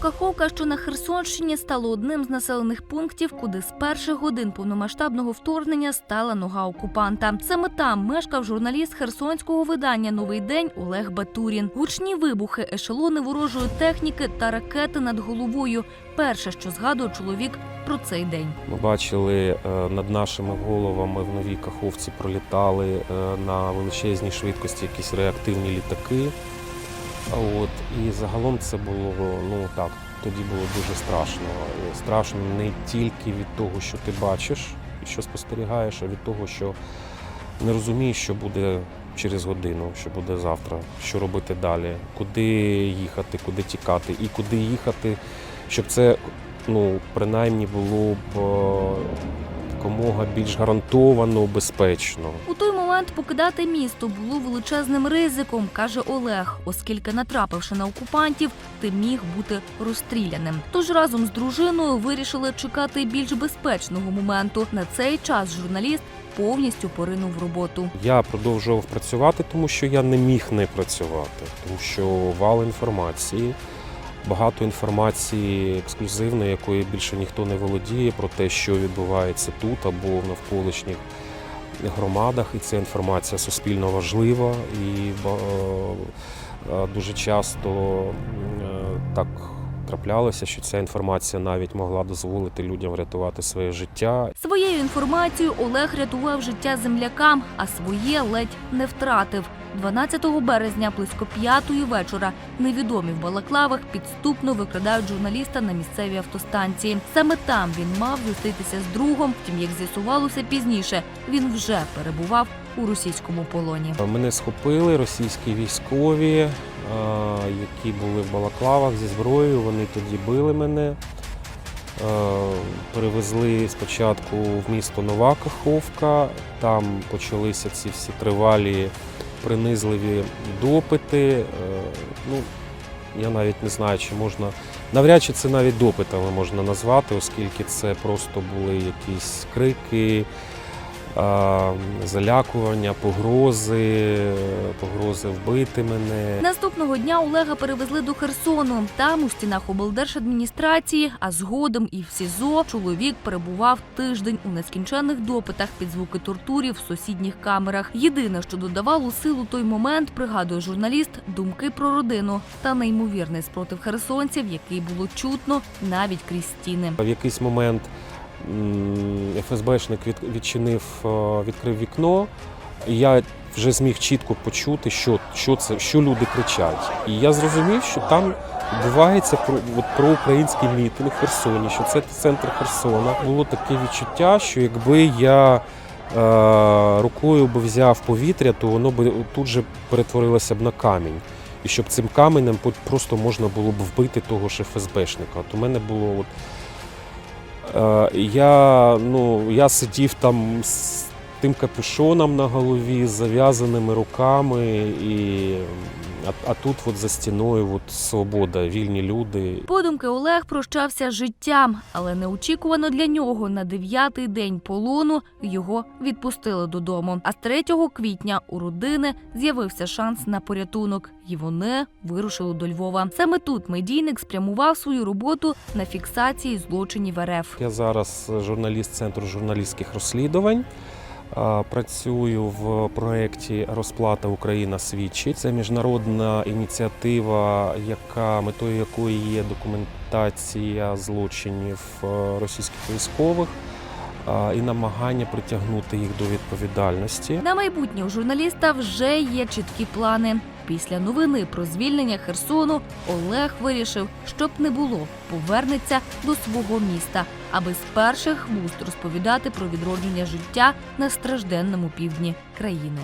Каховка, що на Херсонщині, стало одним з населених пунктів, куди з перших годин повномасштабного вторгнення стала нога окупанта. Саме там мешкав журналіст херсонського видання Новий день Олег Батурін. Гучні вибухи, ешелони ворожої техніки та ракети над головою. Перше, що згадує чоловік про цей день. Ми бачили е, над нашими головами в новій Каховці пролітали е, на величезній швидкості якісь реактивні літаки. От, і загалом це було ну так, тоді було дуже страшно. Страшно не тільки від того, що ти бачиш і що спостерігаєш, а від того, що не розумієш, що буде через годину, що буде завтра, що робити далі, куди їхати, куди тікати і куди їхати, щоб це ну, принаймні було б е, якомога більш гарантовано, безпечно. У той момент покидати місто було величезним ризиком, каже Олег, оскільки, натрапивши на окупантів, ти міг бути розстріляним. Тож разом з дружиною вирішили чекати більш безпечного моменту. На цей час журналіст повністю поринув роботу. Я продовжував працювати, тому що я не міг не працювати, тому що вал інформації, багато інформації ексклюзивної, якої більше ніхто не володіє про те, що відбувається тут або в навколишніх громадах. І ця інформація суспільно важлива і ба- е, дуже часто е, так траплялося, що ця інформація навіть могла дозволити людям врятувати своє життя Своєю інформацією Олег рятував життя землякам, а своє ледь не втратив. 12 березня близько п'ятої вечора невідомі в балаклавах підступно викрадають журналіста на місцевій автостанції. Саме там він мав зустрітися з другом. Втім, як з'ясувалося пізніше, він вже перебував у російському полоні. Мене схопили російські військові, е, які були в балаклавах зі зброєю. Вони тоді били мене. Е, Перевезли спочатку в місто Нова Каховка. Там почалися ці всі тривалі, принизливі допити. Е, Ну, я навіть не знаю, чи можна. Навряд чи це навіть допитами можна назвати, оскільки це просто були якісь крики, залякування, погрози, погрози вбити мене. Наступного дня Олега перевезли до Херсону. Там у стінах облдержадміністрації, а згодом і в СІЗО чоловік перебував тиждень у нескінченних допитах під звуки тортурів в сусідніх камерах. Єдине, що додавало силу той момент, пригадує журналіст, думки про родину та неймовірний спротив херсонців, який було чутно навіть крізь стіни. В якийсь момент ФСБшник відчинив, е, відкрив вікно, я вже зміг чітко почути, що, що це, що люди кричать. І я зрозумів, що там відбувається про, от, про український мітинг в Херсоні, що це центр Херсона. Було таке відчуття, що якби я е, рукою би взяв повітря, то воно би тут же перетворилося б на камінь. І щоб цим каменем просто можна було б вбити того ж ФСБшника. От у мене було от. Е, я, ну, я сидів там тим капюшоном на голові, з зав'язаними руками, і, а, а тут от за стіною от свобода, вільні люди. Подумки Олег прощався з життям, але неочікувано для нього на дев'ятий день полону його відпустили додому. А з 3 квітня у родини з'явився шанс на порятунок, і вони вирушили до Львова. Саме тут медійник спрямував свою роботу на фіксації злочинів РФ. Я зараз журналіст Центру журналістських розслідувань. Працюю в проєкті Розплата Україна свідчить. Це міжнародна ініціатива, яка метою якої є документація злочинів е, російських військових і намагання притягнути їх до відповідальності. На майбутнє у журналіста вже є чіткі плани. Після новини про звільнення Херсону Олег вирішив, щоб не було, повернеться до свого міста, аби з перших вуст розповідати про відродження життя на стражденному півдні країни.